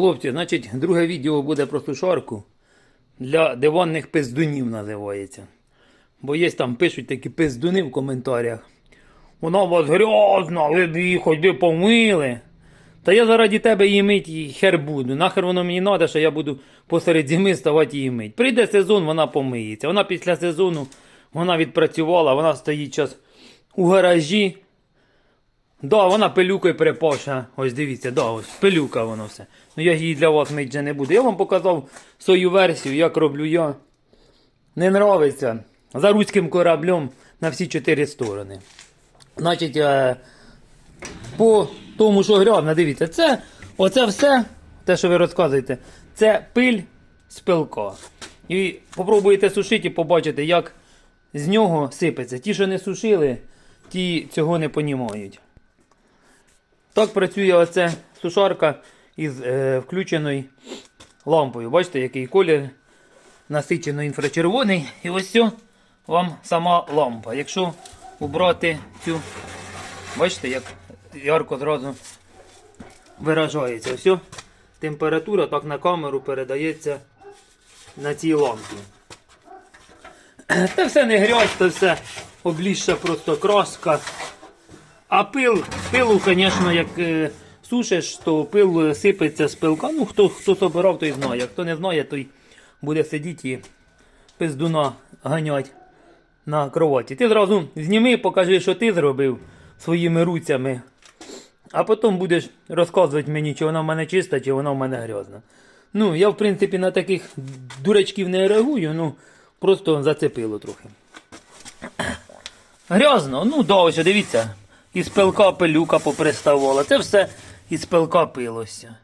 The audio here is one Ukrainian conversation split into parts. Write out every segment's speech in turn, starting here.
Хлопці, значить, друге відео буде про сушарку. Для диванних пиздунів називається. Бо є там пишуть такі пиздуни в коментарях. Вона у вас грязна, ви б її хоч би помили. Та я заради тебе її мить і хер буду. Нахер воно мені треба, що я буду посеред зими ставати її мить. Прийде сезон, вона помиється. Вона після сезону вона відпрацювала, вона стоїть зараз у гаражі. Да, вона пилюкою перепавша. Ось дивіться, да, ось пилюка воно все. Ну я її для вас мить не буду. Я вам показав свою версію, як роблю я. Не нравиться. За руським кораблем на всі чотири сторони. Значить, е, по тому, що грязно, дивіться, це оце все, те, що ви розказуєте, це пиль з пилка. І попробуєте сушити і побачите, як з нього сипеться. Ті, що не сушили, ті цього не понімають. Так працює оце сушарка із е, включеною лампою. Бачите, який колір насичено інфрачервоний. І ось цю вам сама лампа. Якщо убрати цю, бачите, як ярко зразу виражається. Ось температура так на камеру передається на цій лампі. Це все не грязь, це все обліжша просто краска. А пил, пилу, звісно, як е, сушиш, то пил е, сипеться з пилка. Ну, хто, хто собирав, той знає. Хто не знає, той буде сидіти і пиздуна ганять на кроваті. Ти зразу зніми, покажи, що ти зробив своїми руцями. А потім будеш розказувати мені, чи вона в мене чиста, чи вона в мене грязна. Ну, я, в принципі, на таких дурачків не реагую, ну, просто зацепило трохи. Грязно, ну да, ось дивіться. Із пилка пилюка поприставала. Це все із пилка пилося.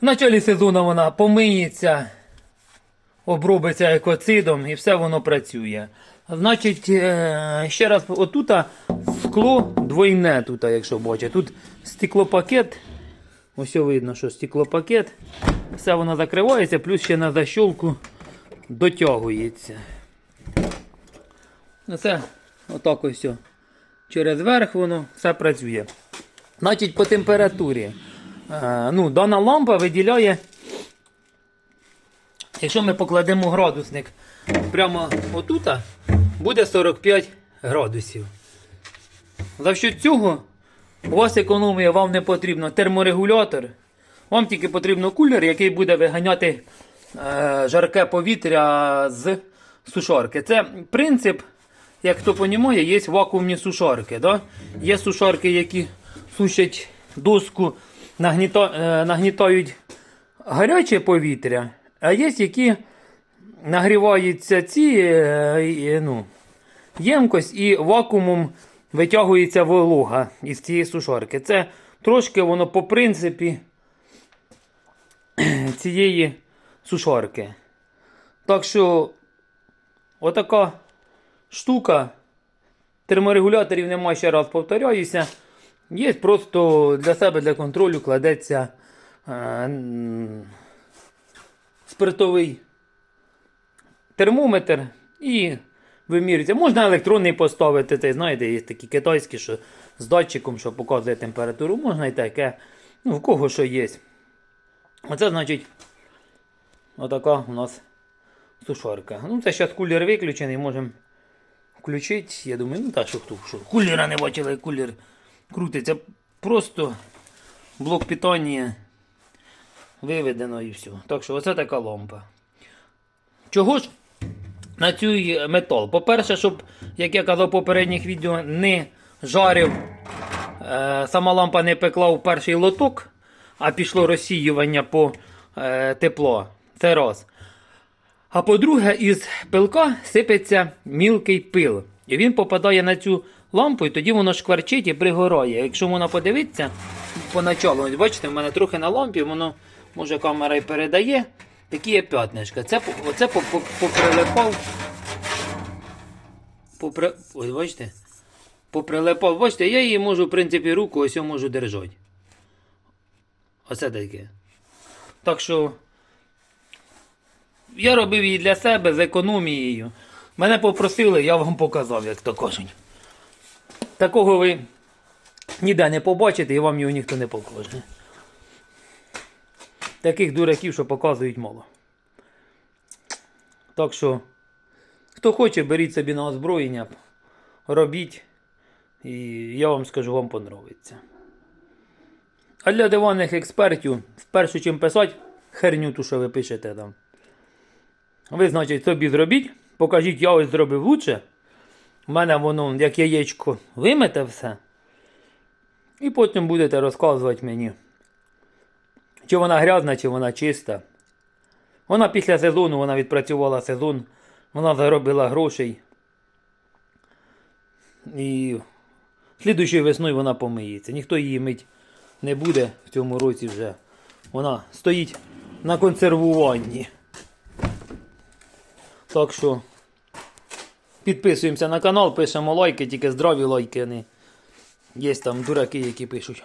В началі сезону вона помиється, обробиться екоцидом і все воно працює. Значить, е, ще раз, отута скло двойне, тут, якщо бачите. Тут стеклопакет. Ось видно, що стеклопакет. Все воно закривається, плюс ще на защолку дотягується. Це отак ось. Через верх воно все працює. Значить, по температурі. Е, ну, дана лампа виділяє. Якщо ми покладемо градусник прямо отута, буде 45 градусів. За що цього у вас економія, вам не потрібно терморегулятор. Вам тільки потрібно кулер, який буде виганяти е, жарке повітря з сушарки. Це принцип, як хто розуміє, є вакуумні сушарки. Да? Є сушарки, які сушать доску, нагніта, е, нагнітають гаряче повітря, а є, які нагріваються ці е, е, ну, ємкость і вакуумом витягується волога із цієї сушарки. Це трошки воно по принципі цієї сушарки. Так що, отака штука. Терморегуляторів немає, ще раз повторяюся. Є просто для себе для контролю кладеться е, спиртовий термометр і вимірюється. Можна електронний поставити, цей, знаєте, є такі китайські, що з датчиком, що показує температуру, можна і таке. Ну, в кого що є. Оце значить отака у нас сушарка. Ну, це зараз кулер виключений, можемо включити. Я думаю, ну так, що хто що. Кулера не бачили, кулер крутиться. Просто блок питання виведено і все. Так що оце така лампа. Чого ж на цей метал? По-перше, щоб, як я казав в попередніх відео, не жарив, е, сама лампа не пекла у перший лоток, а пішло розсіювання по е, тепло. Це раз. А по-друге, із пилка сипеться мілкий пил. І він попадає на цю лампу, і тоді воно шкварчить і пригорає. Якщо вона подивиться поначалу, ось бачите, в мене трохи на лампі, воно може камера і передає. Такі є п'ятнишка. Це, оце по- по- поприлипав. Попри... Ось бачите? Поприлипав. Бачите, я її можу, в принципі, руку ось можу держати. Оце таке. Так що. Я робив її для себе з економією. Мене попросили, я вам показав, як то кажуть. Такого ви ніде не побачите і вам його ніхто не покаже. таких дураків, що показують мало. Так що, хто хоче, беріть собі на озброєння, робіть. І я вам скажу, вам подобається. А для диванних експертів, вперше чим писати, херню ту, що ви пишете там. Ви, значить, собі зробіть, покажіть, я ось зробив лучше. У мене воно, як яєчко, вимете все. І потім будете розказувати мені, чи вона грязна, чи вона чиста. Вона після сезону, вона відпрацювала сезон, вона заробила грошей. І слідуючою весною вона помиється. Ніхто її мить не буде в цьому році вже. Вона стоїть на консервуванні. Так що підписуємося на канал, пишемо лайки, тільки здраві лайки. не Є там дураки, які пишуть.